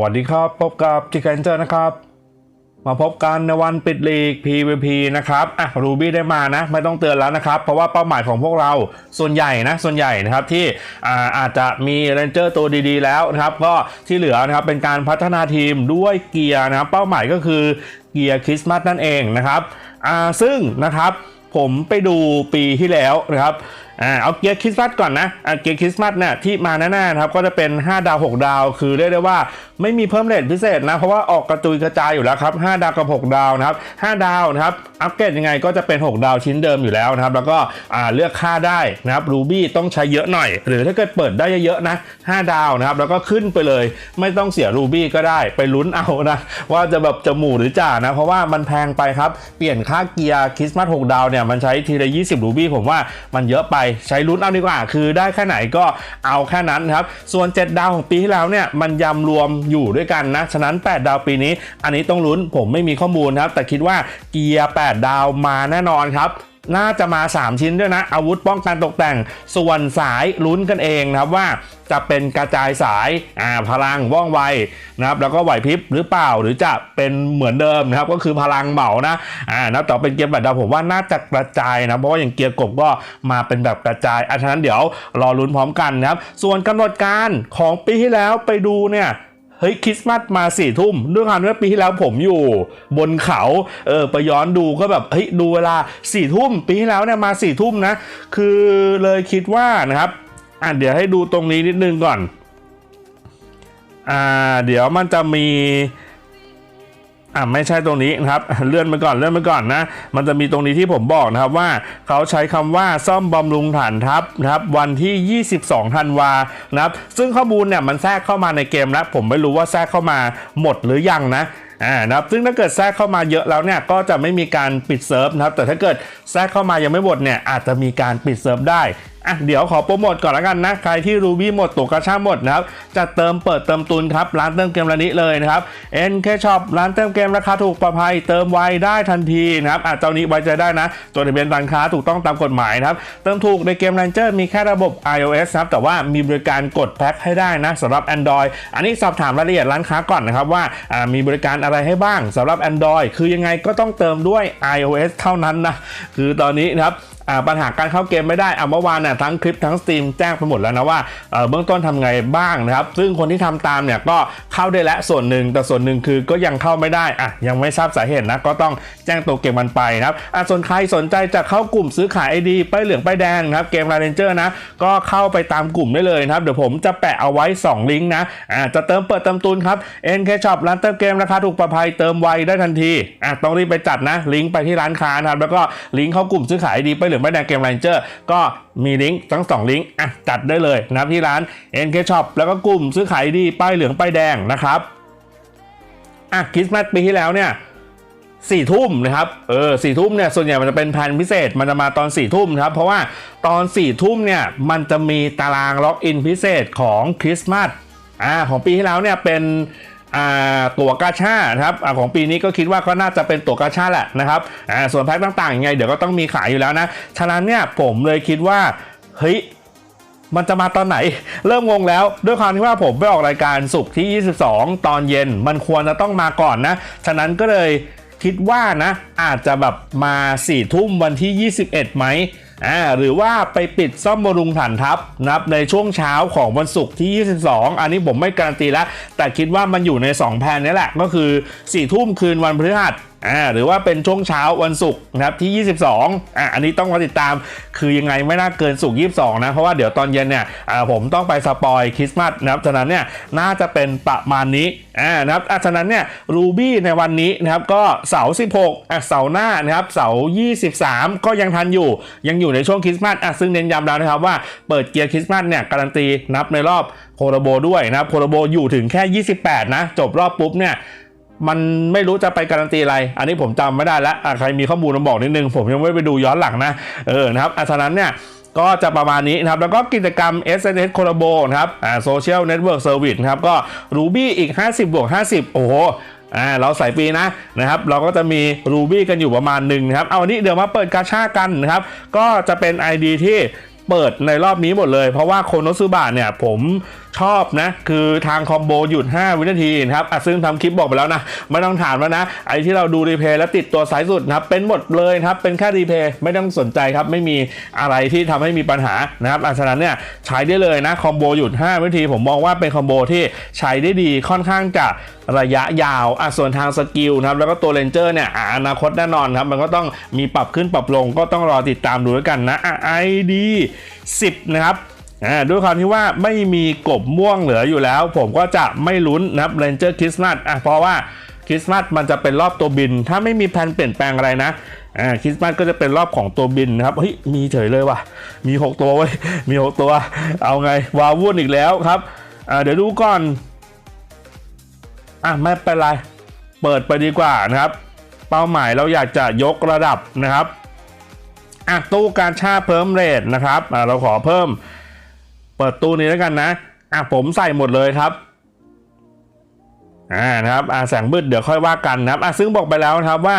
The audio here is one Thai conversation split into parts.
วัสดีครับ พบกับจิกเกนเจอร์นะครับ มาพบกันในวันปิดลีก PVP นะครับอะรูบี้ได้มานะ ไม่ต้องเตือนแล้วนะครับ เพราะว่าเป้าหมายของพวกเราส่วนใหญ่นะ ส่วนใหญ่นะครับที่อาอาจจะมีเรนเจอร์ตัวดีๆ แล้วนะครับ ก็ที่เหลือนะครับเป็นการพัฒนาทีมด้วยเกียร์นะครับ เป้าหมายก็คือเกียร์คริสต์มาสนั่นเองนะครับอ่าซึ่งนะครับผมไปดูปีที่แล้วนะครับ อ่าเอาเกียร์คริสต์มาสก่อนนะอ่าเกียร์คริสต์มาสเนี่ยที่มาแน่ๆนะครับก็จะเป็น 5 ดาว 6 ดาว คือเรียกได้ว่าไม่มีเพิ่มเรทพิเศษนะ เพราะว่าออกกระจุยกระจายอยู่แล้วครับ 5 ดาวกับ 6 ดาวนะครับ 5 ดาวนะครับ อัปเกรดยังไงก็จะเป็น 6 ดาวชิ้นเดิมอยู่แล้วนะครับ แล้วก็อ่าเลือกค่าได้นะครับรูบี้ต้องใช้เยอะหน่อย หรือถ้าเกิดเปิดได้เยอะๆนะ 5 ดาวนะครับ แล้วก็ขึ้นไปเลย ไม่ต้องเสียรูบี้ก็ได้ ไปลุ้นเอานะ ว่าจะแบบจะหมู่หรือจ่านะ เพราะว่ามันแพงไปครับ เปลี่ยนค่าเกียร์คริสต์มาส 6 ดาวเนี่ย มันใช้ทีละ 20 รูบี้ ผมว่ามันเยอะไปใช้ลุ้นเอาดีกว่า คือได้แค่ไหนก็เอาแค่นั้นครับ ส่วน 7 ดาวของปีที่แล้วเนี่ยมันยำรวมอยู่ด้วยกันนะ ฉะนั้น 8 ดาวปีนี้ อันนี้ต้องลุ้นผมไม่มีข้อมูลครับ แต่คิดว่าเกียร์ 8 ดาวมาแน่นอนครับ น่าจะมา 3 ชิ้นด้วยนะ อาวุธป้องกันตกแต่ง ส่วนสายลุ้นกันเองนะครับว่าจะเป็นกระจายสายอ่าพลังว่องไวนะครับแล้วก็ไหวพริบหรือเปล่าหรือจะเป็นเหมือนเดิมนะครับก็คือพลังเหมานะอ่านะต่อเป็นเกียร์แบบดาวผมว่าน่าจะกระจายนะเพราะว่าอย่างเกียร์กบก็มาเป็นแบบกระจายอันนั้นเดี๋ยวรอลุ้นพร้อมกันนะครับส่วนกำหนดการของปีที่แล้วไปดูเนี่ย เฮ้ยคริสต์มาสมาสี่ทุ่มด้วยความที่ว่าปีที่แล้วผมอยู่บนเขาเออไปย้อนดูก็แบบเฮ้ยดูเวลาสี่ทุ่มปีที่แล้วเนี่ยมาสี่ทุ่มนะ คือเลยคิดว่านะครับอะเดี๋ยวให้ดูตรงนี้นิดนึงก่อนอ่าเดี๋ยวมันจะมี อ่าไม่ใช่ตรงนี้นะครับเลื่อนไปก่อนเลื่อนไปก่อนนะมันจะมีตรงนี้ที่ผมบอกนะครับว่าเขาใช้คำว่าซ่อมบำรุงฐานทัพนะครับวันที่ 22ธันวานะครับซึ่งข้อมูลเนี่ยมันแทรกเข้ามาในเกมแล้ว ผมไม่รู้ว่าแทรกเข้ามาหมดหรือยังนะอ่านะครับซึ่งถ้าเกิดแทรกเข้ามาเยอะแล้วเนี่ยก็จะไม่มีการปิดเซิร์ฟนะครับแต่ถ้าเกิดแทรกเข้ามายังไม่หมดเนี่ยอาจจะมีการปิดเซิร์ฟได้อะเดี๋ยวขอโปรโมทก่อนแล้วกันนะ ใครที่รูบี้หมดตัวกระชาหมดนะครับ จะเติมเปิดเติมตุนครับ ร้านเติมเกมร้านนี้เลยนะครับ NK Shop ร้านเติมเกมราคาถูกปลอดภัยเติมไวได้ทันทีนะครับอะเจ้านี้ไว้ใจได้นะจดทะเบียนการค้าถูกต้องตามกฎหมายนะครับ เติมถูกในเกม Ranger มีแค่ระบบ iOS ครับ แต่ว่ามีบริการกดแพ็คให้ได้นะสำหรับ Android อันนี้สอบถามรายละเอียดร้านค้าก่อนนะครับว่าอ่ามีบริการอะไรให้บ้างสำหรับ Android คือยังไงก็ต้องเติมด้วย iOS เท่านั้นนะคือตอนนี้นะครับ ปัญหาการเข้าเกมไม่ได้อะเมื่อวานน่ะทั้งคลิปทั้งสตรีมแจ้งไปหมดแล้วนะว่าเบื้องต้นทำไงบ้างนะครับ ซึ่งคนที่ทำตามเนี่ยก็เข้าได้แล้วส่วนหนึ่งแต่ส่วนหนึ่งคือก็ยังเข้าไม่ได้อะยังไม่ทราบสาเหตุนะก็ต้องแจ้งตัวเกมมันไปนะครับอะส่วนใครสนใจจะเข้ากลุ่มซื้อขาย ID ป้ายเหลืองป้ายแดงนะครับเกม r าเรนเจอร์นะก็เข้าไปตามกลุ่มได้เลยนะครับเดี๋ยวผมจะแปะเอาไว้ 2 ลิงก์นะอ่าจะเติมเปิดเติมตุนครับ NK Shop ร้านเติมเกมราคาถูกปลอดภัยเติมไวได้ทันทีอะต้องรีบไปจัดนะลิงก์ไปที่ร้านค้านะครับแล้วก็ลิงก์เข้ากลุ่มซื้อขาย ID ป้ายเหลืองป้ายแดงเกม r าเรเจอร์ก็มีลิงก์ทั้ง 2 ลิงก์อะจัดได้เลยนะครับที่ร้าน NK Shop แล้วก็กลุ่มซื้อขาย ID ป้ายเหลืองป้ายแดงนะครับอะคริสต์มาสปีที่แล้วเนี่ยสี่ทุ่มนะครับ เออสี่ทุ่มเนี่ย ส่วนใหญ่มันจะเป็นแผนพิเศษ มันจะมาตอนสี่ทุ่มครับ เพราะว่าตอนสี่ทุ่มเนี่ย มันจะมีตารางล็อกอินพิเศษของคริสต์มาส อ่า ของปีที่แล้วเนี่ยเป็น ตั๋วกาชาครับอของปีนี้ก็คิดว่าก็น่าจะเป็นตั๋วกาชาแหละนะครับส่วนแพ็คต่างๆยังไงเดี๋ยวก็ต้องมีขายอยู่แล้วนะ ฉะนั้นเนี่ยผมเลยคิดว่าเฮ้ยมันจะมาตอนไหน เริ่มงงแล้วด้วยความที่ว่าผมไปออกรายการสุกที่ 22 ตอนเย็น มันควรจะต้องมาก่อนนะ ฉะนั้นก็เลยคิดว่านะ อาจจะแบบมา4ี่ทุ่มวันที่ 21ไหม อ่าหรือว่าไปปิดซ่อมบำรุงฐานทัพนะครับในช่วงเช้าของวันศุกร์ที่ 22 อันนี้ผมไม่การันตีแล้ว แต่คิดว่ามันอยู่ใน 2แผนนี้แหละ ก็คือ4ี่ทุ่มคืนวันพฤหัส อ่าหรือว่าเป็นช่วงเช้าวันศุกร์นะครับที่ 22อ่าอันนี้ต้องมาติดตามคือยังไงไม่น่าเกินศุกร์22 นะ เพราะว่าเดี๋ยวตอนเย็นเนี่ยอ่าผมต้องไปสปอยคริสต์มาสนะครับฉะนั้นเนี่ยน่าจะเป็นประมาณนี้อ่านะครับอะฉะนั้นเนี่ยรูบี้ในวันนี้นะครับก็เสาร์16อะเสาร์หน้านะครับเสาร์23 ก็ยังทันอยู่ยังอยู่ในช่วงคริสต์มาสอะซึ่งเน้นย้ำแล้วนะครับว่าเปิดเกียร์คริสต์มาสเนี่ยการันตีนับในรอบโคโรโบด้วยนะครับโคโรโบอยู่ถึงแค่ 28 นะ จบรอบปุ๊บเนี่ย มันไม่รู้จะไปการันตีอะไร อันนี้ผมจำไม่ได้แล้วใครมีข้อมูลมาบอกนิดนึง ผมยังไม่ไปดูย้อนหลังนะ เออนะครับอะฉะนั้นเนี่ยก็จะประมาณนี้นะครับ แล้วก็กิจกรรม SNS c o l l a b o นะครับอ่า Social Network Service นะครับก็ Ruby อีก 50บวก50 โอ้โหอ่าเราใส่ปีนะนะครับ เราก็จะมี Ruby กันอยู่ประมาณหนึ่งนะครับ เอาวันนี้เดี๋ยวมาเปิดกาชากันนะครับ ก็จะเป็น ID ที่เปิดในรอบนี้หมดเลย เพราะว่าโคโนซึบะเนี่ยผมชอบนะ คือทางคอมโบหยุด 5 วินาทีนะครับอะซึ่งทำคลิปบอกไปแล้วนะ ไม่ต้องถามแล้วนะ ไอ้ที่เราดูรีเพย์แล้วติดตัวสายสุดนะครับ เป็นหมดเลยนะครับ เป็นแค่รีเพย์ไม่ต้องสนใจครับ ไม่มีอะไรที่ทำให้มีปัญหานะครับอะฉะนั้นเนี่ยใช้ได้เลยนะคอมโบหยุด 5 วินาที ผมมองว่าเป็นคอมโบที่ใช้ได้ดีค่อนข้างจะระยะยาวอะส่วนทางสกิลนะครับ แล้วก็ตัวเลนเจอร์เนี่ยอนาคตแน่นอนครับ มันก็ต้องมีปรับขึ้นปรับลงก็ต้องรอติดตามดูแล้วกันนะไอะ ID 10 นะครับ ด้วยความที่ว่าไม่มีกบม่วงเหลืออยู่แล้ว ผมก็จะไม่ลุ้นนะครับเรนเจอร์คริสต์มาสอะเพราะว่าคริสต์มาสมันจะเป็นรอบตัวบิน ถ้าไม่มีแผนเปลี่ยนแปลงอะไรนะอ่าคริสต์มาสก็จะเป็นรอบของตัวบินนะครับเฮ้ยมีเฉยเลยว่ะมี 6 ตัวเว้ยมี 6 ตัว เอาไงวาวุ่นอีกแล้วครับอ่าเดี๋ยวดูก่อนอะไม่เป็นไรเปิดไปดีกว่านะครับ เป้าหมายเราอยากจะยกระดับนะครับอะตู้การชาเพิ่มเรทนะครับอะเราขอเพิ่ม เปิดตู้นี้แล้วกันนะอะผมใส่หมดเลยครับอ่านะครับอ่าแสงมืดเดี๋ยวค่อยว่ากันนะครับอะซึ่งบอกไปแล้วนะครับว่า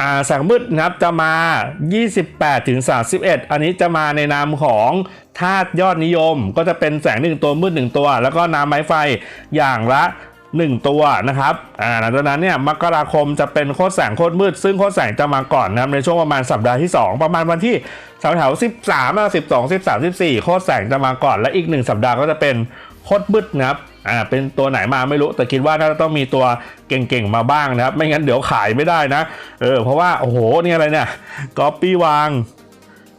อ่าแสงมืดนะครับจะมา 28ถึง31 อันนี้จะมาในนามของธาตุยอดนิยม ก็จะเป็นแสงหนึ่งตัวมืดหนึ่งตัว แล้วก็น้ำไม้ไฟอย่างละ 1 ตัวนะครับอ่าหลังจากนั้นเนี่ยมกราคมจะเป็นโคตรแสงโคตรมืด ซึ่งโคตรแสงจะมาก่อนนะครับในช่วงประมาณสัปดาห์ที่ 2 ประมาณวันที่แถวแถวๆ13อะ12 13 14 โคตรแสงจะมาก่อน และอีก 1 สัปดาห์ก็จะเป็นโคตรมืดนะครับอ่าเป็นตัวไหนมาไม่รู้แต่คิดว่าน่าจะต้องมีตัวเก่งๆมาบ้างนะครับ ไม่งั้นเดี๋ยวขายไม่ได้นะเออเพราะว่าโอ้โหนี่อะไรเนี่ยก๊อปปี้วาง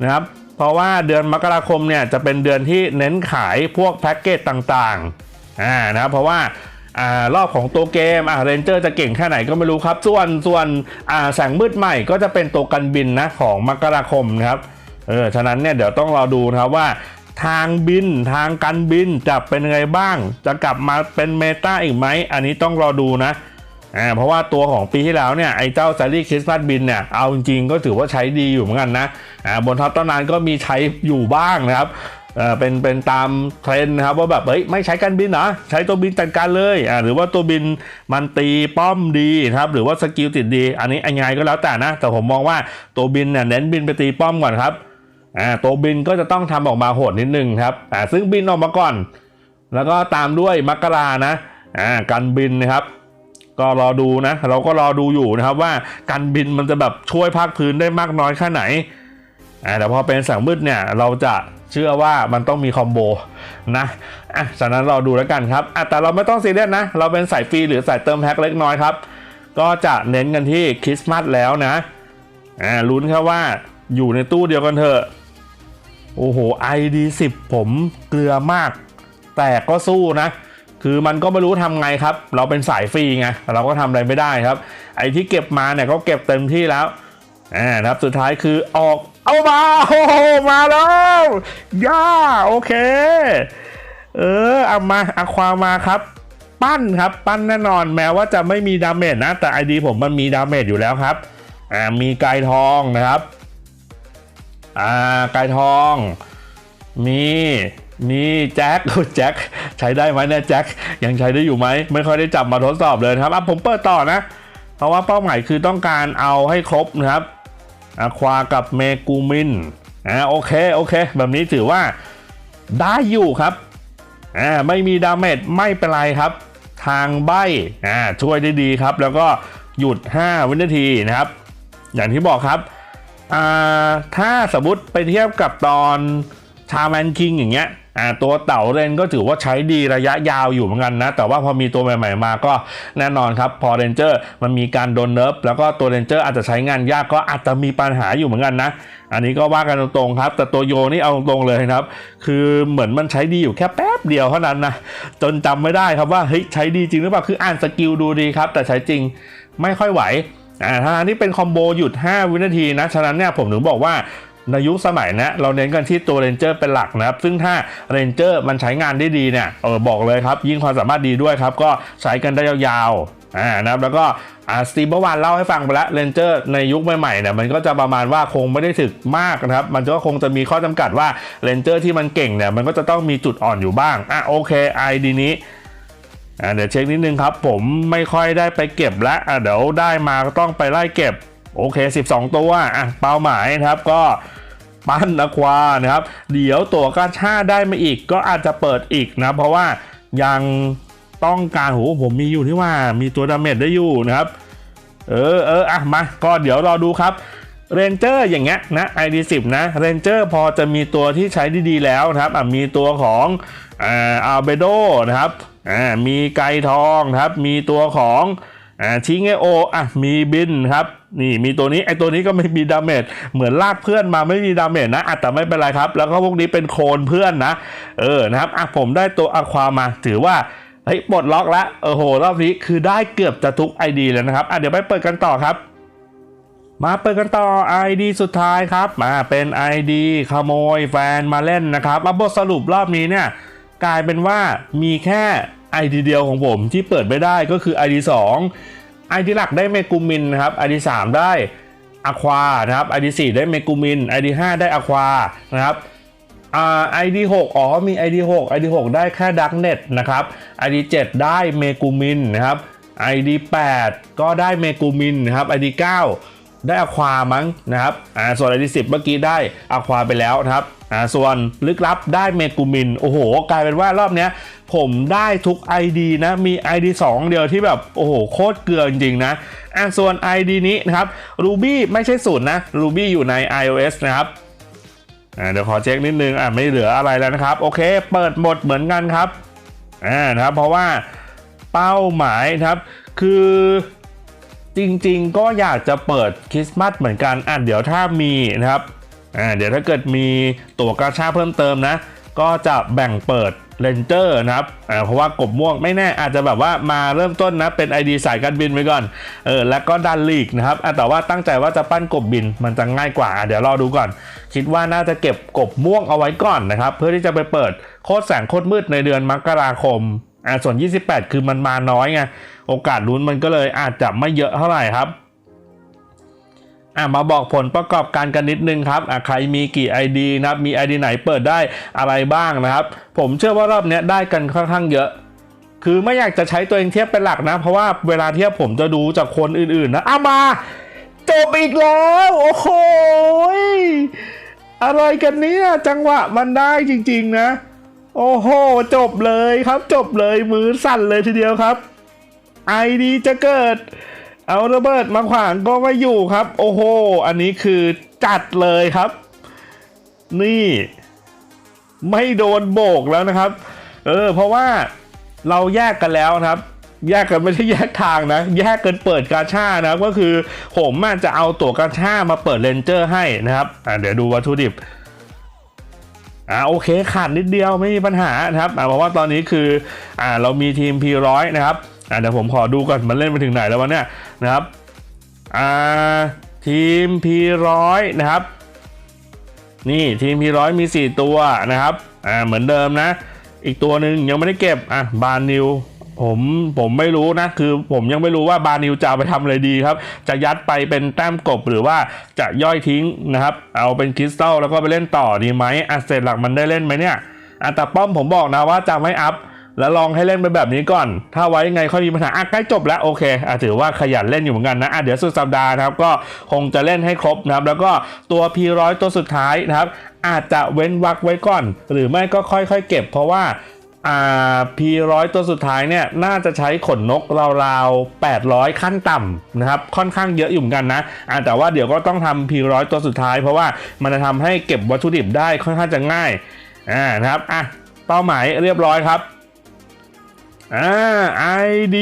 นะครับเพราะว่าเดือนมกราคมเนี่ยจะเป็นเดือนที่เน้นขายพวกแพ็กเกจต่างๆอ่านะครับเพราะว่า อ่ารอบของตัวเกมอ่าเรนเจอร์จะเก่งแค่ไหนก็ไม่รู้ครับ ส่วนส่วนอ่าแสงมืดใหม่ก็จะเป็นตัวกันบินนะของมกราคมนะครับเออฉะนั้นเนี่ยเดี๋ยวต้องรอดูนะครับว่าทางบินทางการบินจะเป็นยังไงบ้าง จะกลับมาเป็นเมตาอีกไหม อันนี้ต้องรอดูนะอ่าเพราะว่าตัวของปีที่แล้วเนี่ยไอ้เจ้าซารีคริสต์มาสบินเนี่ยเอาจริงๆก็ถือว่าใช้ดีอยู่เหมือนกันนะอ่าบนท็อปต้นนานก็มีใช้อยู่บ้างนะครับ เป็นเป็นตามเทรนนะครับว่าแบบเฮ้ยไม่ใช้การบินเหรอใช้ตัวบินจัดการเลยอ่าหรือว่าตัวบินมันตีป้อมดีนะครับหรือว่าสกิลติดดี อันนี้ยังไงก็แล้วแต่นะ แต่ผมมองว่าตัวบินเนี่ยเน้นบินไปตีป้อมก่อนครับอ่าตัวบินก็จะต้องทำออกมาโหดนิดนึงครับอ่าซึ่งบินออกมาก่อน แล้วก็ตามด้วยมักกรานะอ่าการบินนะครับก็รอดูนะ เราก็รอดูอยู่นะครับว่าการบินมันจะแบบช่วยภาคพื้นได้มากน้อยแค่ไหน อ่าแต่พอเป็นแสงมืดเนี่ยเราจะเชื่อว่ามันต้องมีคอมโบนะอะฉะนั้นเราดูแล้วกันครับอะแต่เราไม่ต้องซีเรียสนะ เราเป็นสายฟรีหรือสายเติมแพ็คเล็กน้อยครับ ก็จะเน้นกันที่คริสต์มาสแล้วนะอ่าลุ้นครับว่าอยู่ในตู้เดียวกันเถอะ โอ้โห ID 10 ผมเกลือมาก แต่ก็สู้นะ คือมันก็ไม่รู้ทำไงครับ เราเป็นสายฟรีไงเราก็ทำอะไรไม่ได้ครับ ไอ้ที่เก็บมาเนี่ยก็เก็บเต็มที่แล้วอ่านะครับสุดท้ายคือออก เอามาโอ้โหมาแล้วย่าโอเค เออเอามาอะความาครับ ปั้นครับ ปั้นแน่นอนแม้ว่าจะไม่มีดาเมจนะ แต่ไอดีผมมันมีดาเมจอยู่แล้วครับ อ่ามีไกายทองนะครับ อ่าไกายทอง มีมีแจ็คแจ็คใช้ได้ไหมเนี่ยแจ็คยังใช้ได้อยู่ไหมไม่ค่อยได้จับมาทดสอบเลยครับอะผมเปิดต่อนะ เพราะว่าเป้าหมายคือต้องการเอาให้ครบนะครับ อะควากับเมกูมินอ่าโอเคโอเค แบบนี้ถือว่าได้อยู่ครับอ่าไม่มีดาเมจไม่เป็นไรครับ ทางใบอ่าช่วยได้ดีครับ แล้วก็หยุด 5 วินาทีนะครับ อย่างที่บอกครับอ่าถ้าสมมติไปเทียบกับตอน ชาแมนคิงอย่างเงี้ยอ่าตัวเต่าเรนก็ถือว่าใช้ดีระยะยาวอยู่เหมือนกันนะ แต่ว่าพอมีตัวใหม่ๆมาก็แน่นอนครับ พอเรนเจอร์มันมีการโดนเนิร์ฟแล้วก็ตัวเรนเจอร์อาจจะใช้งานยากก็อาจจะมีปัญหาอยู่เหมือนกันนะ อันนี้ก็ว่ากันตรงๆครับ แต่ตัวโยนี่เอาตรงๆเลยครับ คือเหมือนมันใช้ดีอยู่แค่แป๊บเดียวเท่านั้นนะจนจำไม่ได้ครับว่าเฮ้ยใช้ดีจริงหรือเปล่าคืออ่านสกิลดูดีครับ แต่ใช้จริงไม่ค่อยไหวอ่าทางที่เป็นคอมโบหยุด 5 วินาทีนะฉะนั้นเนี่ยผมถึงบอกว่า ในยุคสมัยนะเราเน้นกันที่ตัวเรนเจอร์เป็นหลักนะครับ ซึ่งถ้าเรนเจอร์มันใช้งานได้ดีเนี่ยเออบอกเลยครับ ยิ่งความสามารถดีด้วยครับ ก็ใช้กันได้ยาวๆอ่านะครับแล้วก็อ่าสตีมเมื่อวานเล่าให้ฟังไปแล้วเรนเจอร์ในยุคใหม่ๆเนี่ยมันก็จะประมาณว่าคงไม่ได้ถึกมากนะครับ มันก็คงจะมีข้อจำกัดว่าเรนเจอร์ที่มันเก่งเนี่ยมันก็จะต้องมีจุดอ่อนอยู่บ้างอะโอเคไอดีนี้เดี๋ยวเช็คนิดนึงครับ ผมไม่ค่อยได้ไปเก็บแล้วอะเดี๋ยวได้มาก็ต้องไปไล่เก็บ โอเค 12 ตัวอะเป้าหมายนะครับก็ปั้นอควานะครับ เดี๋ยวตัวกาชาได้มาอีกก็อาจจะเปิดอีกนะเพราะว่ายังต้องการโหผมมีอยู่ที่ว่ามีตัวดาเมจได้อยู่นะครับ เออเอออะมาก็เดี๋ยวรอดูครับเรนเจอร์อย่างเงี้ยนะ ID10 นะเรนเจอร์พอจะมีตัวที่ใช้ดีๆแล้วนะครับอะมีตัวของอ่าอัลเบโดนะครับอ่ามีไกทองนะครับ มีตัวของ อ่าชิงเอโออะมีบินครับนี่มีตัวนี้ไอตัวนี้ก็ไม่มีดาเมจเหมือนลากเพื่อนมาไม่มีดาเมจนะอะแต่ไม่เป็นไรครับ แล้วก็พวกนี้เป็นโคลนเพื่อนนะเออนะครับอะผมได้ตัวอะความาถือว่าเฮ้ยปลดล็อกแล้วเออโหรอบนี้คือได้เกือบจะทุก ID แล้วนะครับอะเดี๋ยวไปเปิดกันต่อครับ มาเปิดกันต่อ ID สุดท้ายครับมาเป็น ID ขโมยแฟนมาเล่นนะครับมาบทสรุปรอบนี้เนี่ยกลายเป็นว่ามีแค่ ID เดียวของผมที่เปิดไม่ได้ก็คือ ID 2 ID หลักได้เมกูมินนะครับ ID 3 ได้อะควานะครับ ID 4 ได้เมกูมิน ID 5 ได้อะควานะครับอ่า ID 6อ๋อมี ID 6 ID 6ได้แค่ดักเน็ตนะครับ ID 7 ได้เมกูมินนะครับ ID 8 ก็ได้เมกูมินนะครับ ID 9 ได้อความั้งนะครับอ่าส่วน ID 10 เมื่อกี้ได้อควาไปแล้วนะครับอ่าส่วนลึกลับได้เมกูมิน โอ้โห กลายเป็นว่ารอบเนี้ย ผมได้ทุก ID นะ มี ID 2 เดียวที่แบบ โอ้โห โคตรเกลือจริงๆนะอ่าส่วน ID นี้นะครับ Ruby ไม่ใช่ศูนย์นะ Ruby อยู่ใน iOS นะครับอ่าเดี๋ยวขอเช็คนิดนึงอ่าไม่เหลืออะไรแล้วนะครับ โอเค เปิดหมดเหมือนกันครับอ่านะครับ เพราะว่าเป้าหมายนะครับ คือจริงๆ ก็อยากจะเปิดคริสต์มาสเหมือนกันอะเดี๋ยวถ้ามีนะครับอ่าเดี๋ยวถ้าเกิดมีตั๋วกาชาเพิ่มเติมนะ ก็จะแบ่งเปิด เลนเจอร์นะครับเพราะว่ากบม่วงไม่แน่อาจจะแบบว่ามาเริ่มต้นนะเป็น ID สายการบินไว้ก่อนเออแล้วก็ดันลีกนะครับแต่ว่าตั้งใจว่าจะปั้นกบบินมันจะง่ายกว่า เดี๋ยวรอดูก่อน คิดว่าน่าจะเก็บกบม่วงเอาไว้ก่อนนะครับ เพื่อที่จะไปเปิดโคตรแสงโคตรมืดในเดือนมกราคมอ่าส่วน 28 คือมันมาน้อยไงโอกาสลุ้นมันก็เลยอาจจะไม่เยอะเท่าไหร่ครับ อะมาบอกผลประกอบการกันนิดนึงครับอะใครมีกี่ ID นะครับมี ID ไหนเปิดได้อะไรบ้างนะครับ ผมเชื่อว่ารอบนี้ได้กันค่อนข้างเยอะ คือไม่อยากจะใช้ตัวเองเทียบเป็นหลักนะ เพราะว่าเวลาเทียบผมจะดูจากคนอื่นๆนะอะมาจบอีกแล้ว โอ้โหอะไรกันเนี่ยจังหวะมันได้จริง ๆ นะ โอ้โห จบเลยครับจบเลยมือสั่นเลยทีเดียวครับไอดีจะเกิด เอาระเบิดมาขวางก็ไม่อยู่ครับ โอ้โห อันนี้คือจัดเลยครับ นี่ ไม่โดนโบกแล้วนะครับ เออ เพราะว่าเราแยกกันแล้วครับ แยกกันไม่ใช่แยกทางนะ แยกกันเปิดกาชานะก็คือผมจะเอาตัวกาชามาเปิดเลนเจอร์ให้นะครับอ่าเดี๋ยวดูวัตถุดิบอ่าโอเคขาดนิดเดียวไม่มีปัญหานะครับอ่าเพราะว่าตอนนี้คืออ่าเรามีทีม P100 นะครับอ่าเดี๋ยวผมขอดูก่อนมันเล่นไปถึงไหนแล้ววะเนี่ย นะครับอ่าทีม P100 นะครับ นี่ทีม P100 มี 4 ตัวนะครับอ่าเหมือนเดิมนะ อีกตัวหนึ่งยังไม่ได้เก็บอะบานนิวผมผมไม่รู้นะ คือผมยังไม่รู้ว่าบานิวจะไปทำอะไรดีครับ จะยัดไปเป็นแต้มกบหรือว่าจะย่อยทิ้งนะครับ เอาเป็นคริสตัลแล้วก็ไปเล่นต่อดีไหมอัเซตหลักมันได้เล่นไหมเนี่ยอะแต่ป้อมผมบอกนะว่าจะไม่อัพ แล้วลองให้เล่นไปแบบนี้ก่อน ถ้าไว้ยังไงค่อยมีปัญหาอะใกล้จบแล้วโอเคอะถือว่าขยันเล่นอยู่เหมือนกันนะอะเดี๋ยวสุดสัปดาห์นะครับก็คงจะเล่นให้ครบนะครับ แล้วก็ตัว P100 ตัวสุดท้ายนะครับ อาจจะเว้นวักไว้ก่อน หรือไม่ก็ค่อยๆ เก็บ เพราะว่าอ่า P100 ตัวสุดท้ายเนี่ยน่าจะใช้ขนนกราวๆ 800 ขั้นต่ำนะครับค่อนข้างเยอะอยู่เหมือนกันนะอ่าแต่ว่าเดี๋ยวก็ต้องทำ P100 ตัวสุดท้าย เพราะว่ามันจะทำให้เก็บวัตถุดิบได้ค่อนข้างจะง่ายอ่านะครับอะเป้าหมายเรียบร้อยครับ อ่า ID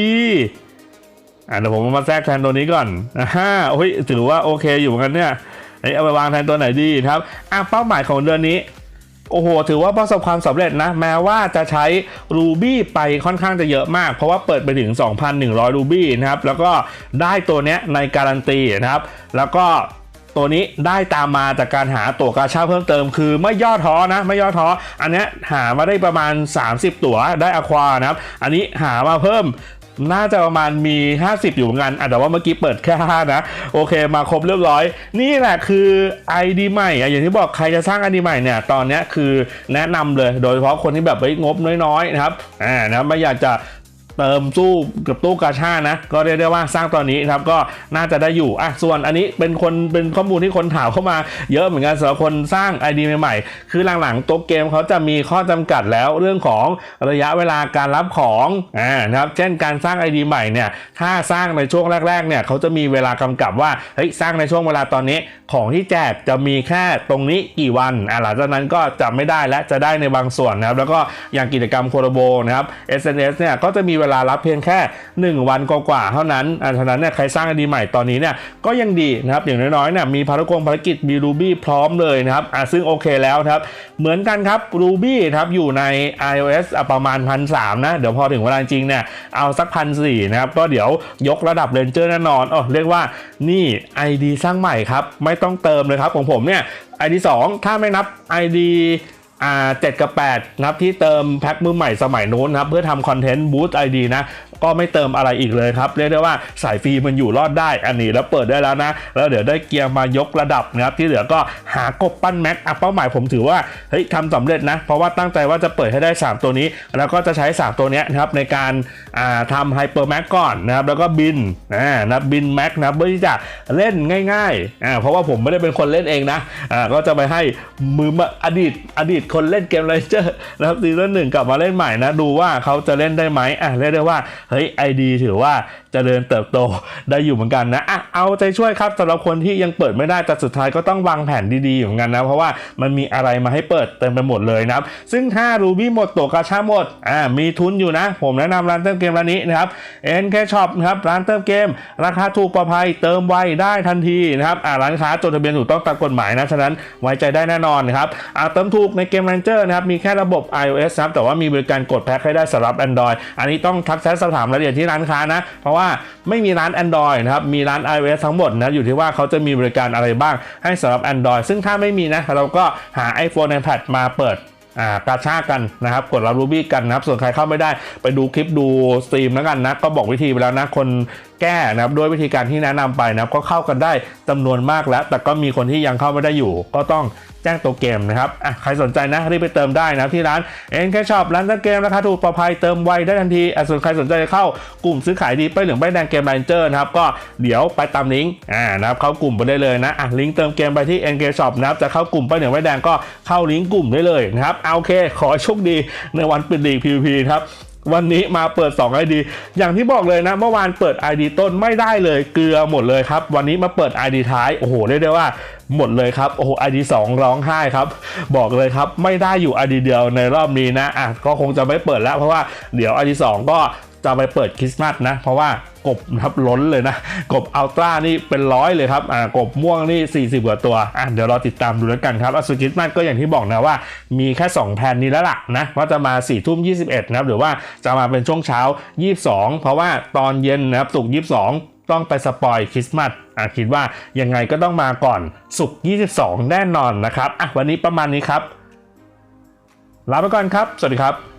อ่าเดี๋ยวผมมาแทรกแทนตัวนี้ก่อนอ่าโอ้ยถือว่าโอเคอยู่เหมือนกันเนี่ยเอ้ยเอาไปวางแทนตัวไหนดีครับ อะเป้าหมายของเดือนนี้โอ้โห ถือว่าประสบความสำเร็จนะ แม้ว่าจะใช้ Ruby ไปค่อนข้างจะเยอะมาก เพราะว่าเปิดไปถึง 2,100 Ruby นะครับ แล้วก็ได้ตัวเนี้ยในการันตีนะครับ แล้วก็ ตัวนี้ได้ตามมาจากการหาตั๋วกาชาเพิ่มเติม คือไม่ย่อท้อนะไม่ย่อท้ออันนี้หามาได้ประมาณ 30 ตั๋วได้อควานะครับ อันนี้หามาเพิ่มน่าจะประมาณมี 50 อยู่เหมือนกันอะแต่ว่าเมื่อกี้เปิดแค่ 5 นะ โอเคมาครบเรียบร้อย นี่แหละคือ ID ใหม่อย่างที่บอกใครจะสร้าง ID ใหม่เนี่ย ตอนนี้คือแนะนำเลย โดยเฉพาะคนที่แบบเฮ้ยงบน้อยๆนะครับ อ่านะไม่อยากจะ เติมสู้กับตู้กาชานะ ก็เรียกได้ว่าสร้างตอนนี้ครับก็น่าจะได้อยู่อะส่วนอันนี้เป็นคนเป็นข้อมูลที่คนถามเข้ามา เยอะเหมือนกันสำหรับคนสร้างไอ ID ใหม่ๆ คือหลังๆตัวเกมเขาจะมีข้อจำกัดแล้วเรื่องของระยะเวลาการรับของอ่านะครับเช่นการสร้าง ID ใหม่เนี่ยถ้าสร้างในช่วงแรกๆเนี่ยเขาจะมีเวลากำกับว่าเฮ้ยสร้างในช่วงเวลาตอนนี้ ของที่แจกจะมีแค่ตรงนี้กี่วันอ่าหลังจากนั้นก็จะไม่ได้และจะได้ในบางส่วนนะครับ แล้วก็อย่างกิจกรรมโคโรโบนะครับ SNS เนี่ยก็จะมีเวลารับเพียงแค่ 1 วันกว่าๆเท่านั้นอ่าฉะนั้นเนี่ยใครสร้าง ID ใหม่ตอนนี้เนี่ยก็ยังดีนะครับ อย่างน้อยๆเนี่ยมีภารกงภารกิจมี Ruby พร้อมเลยนะครับอ่าซึ่งโอเคแล้วครับ เหมือนกันครับ Ruby นะครับอยู่ใน iOS ประมาณพันสนะเดี๋ยวพอถึงเวลาจริงเนี่ยเอาสักพันสี่นะครับก็เดี๋ยวยกระดับเรนเจอร์แน่นอนอ๋อเรียกว่านี่ ID สร้างใหม่ครับไม่ต้องเติมเลยครับของผมเนี่ย ID 2 ถ้าไม่นับ ID อ่า7กับ8นะครับที่เติมแพ็คมือใหม่สมัยนู้นนะครับเพื่อทำคอนเทนต์บูสต์ไอดีนะ ก็ไม่เติมอะไรอีกเลยครับเรียกได้ว่าสายฟรีมันอยู่รอดได้อันนี้แล้วเปิดได้แล้วนะ แล้วเดี๋ยวได้เกียร์มายกระดับนะครับที่เหลือก็หากบปั้นแม็กอะเป้าหมายผมถือว่าเฮ้ยทำสำเร็จนะ เพราะว่าตั้งใจว่าจะเปิดให้ได้ 3 ตัวนี้ แล้วก็จะใช้ 3 ตัวนี้นะครับในการาทำไฮเปอร์แม็กก่อนนะครับแล้วก็บินนะบินแม็กนะเพื่อที่จะเล่นง่ายๆเพราะว่าผมไม่ได้เป็นคนเล่นเองนะอ่าก็จะไปให้มืออดีตอดีตคนเล่นเกมไรเจอร์นะครับซีซั่นหนึ่งกลับมาเล่นใหม่นะดูว่าเขาจะเล่นได้ไหมอะเรียกได้ว่าเฮ้ยไอดีถือว่า จริญเติบโตได้อยู่เหมือนกันนะอะเอาใจช่วยครับสำหรับคนที่ยังเปิดไม่ได้แต่สุดท้ายก็ต้องวางแผนดีๆเหมือนกันนะเพราะว่ามันมีอะไรมาให้เปิดเต็มไปหมดเลยนะครับซึ่งถ้า Ruby หมดตัวกาชาหมดอ่ามีทุนอยู่นะ ผมแนะนำร้านเติมเกมร้านนี้นะครับ NK Shop นะครับร้านเติมเกม ราคาถูกปลอดภัยเติมไวได้ทันทีนะครับอ่าร้านค้าจดทะเบียนถูกต้องตามกฎหมายนะฉะนั้นไว้ใจได้แน่นอนนะครับอ่าเติมถูกในเกม Ranger นะครับมีแค่ระบบ iOS นะครับแต่ว่ามีบริการกดแพ็คให้ได้สำหรับ Android อันนี้ต้องทักแชทสอบถามรายละเอียดที่ร้านค้านะเพราะว่าาไม่มีร้าน Android นะครับ มีร้าน iOS ทั้งหมดนะอยู่ที่ว่าเขาจะมีบริการอะไรบ้างให้สำหรับ Android ซึ่งถ้าไม่มีนะเราก็หา iPhone iPad มาเปิดอ่ากาชากันนะครับ กดรับรูบี้กันนะครับ ส่วนใครเข้าไม่ได้ไปดูคลิปดูสตรีมแล้วกันนะ ก็บอกวิธีไปแล้วนะ คนแก้นะครับด้วยวิธีการที่แนะนำไปนะครับก็เข้ากันได้จำนวนมากแล้ว แต่ก็มีคนที่ยังเข้าไม่ได้อยู่ ก็ต้อง แจ้งตัวเกมนะครับอะใครสนใจนะรีบไปเติมได้นะที่ร้านเอ็นแคชช็อปร้านเติมเกมราคาถูกปลอดภัยเติมไวได้ทันทีอะส่วนใครสนใจจะเข้ากลุ่มซื้อขายดีไปเหลืองใบแดงเกมไลน์เจอร์นะครับก็เดี๋ยวไปตามลิงก์อ่านะครับเข้ากลุ่มไปได้เลยนะอะลิงก์เติมเกมไปที่ NK Shop นะครับจะเข้ากลุ่มไปเหลืองใบแดงก็เข้าลิงก์กลุ่มได้เลยนะครับเอาโอเค ขอโชคดีในวันปิดลีก PVP ครับวันนี้มาเปิด 2 ID อย่างที่บอกเลยนะ เมื่อวานเปิด ID ต้นไม่ได้เลยเกลือหมดเลยครับ วันนี้มาเปิด ID ท้าย โอ้โห เรียกได้ว่า หมดเลยครับโอ้โห ID 2ร้องไห้ครับ บอกเลยครับไม่ได้อยู่ ID เดียวในรอบนี้นะอะก็คงจะไม่เปิดแล้วเพราะว่าเดี๋ยว ID 2ก็จะไปเปิดคริสต์มาสนะ เพราะว่ากบนะครับล้นเลยนะ กบอัลตร้านี่เป็นร้อยเลยครับอ่ากบม่วงนี่ 40กว่าตัวอะเดี๋ยวรอติดตามดูแล้วกันครับอสุคริสต์มาสก็อย่างที่บอกนะว่ามีแค่ 2แผนนี้แล้วล่ะนะว่าจะมา4ี่ทุ่ม21นะครับหรือว่าจะมาเป็นช่วงเช้า 22 เพราะว่าตอนเย็นนะครับสุก22 ต้องไปสปอยคริสต์มาสอะคิดว่ายังไงก็ต้องมาก่อนสุก22 แน่นอนนะครับอะวันนี้ประมาณนี้ครับ ลาไปก่อนครับ สวัสดีครับ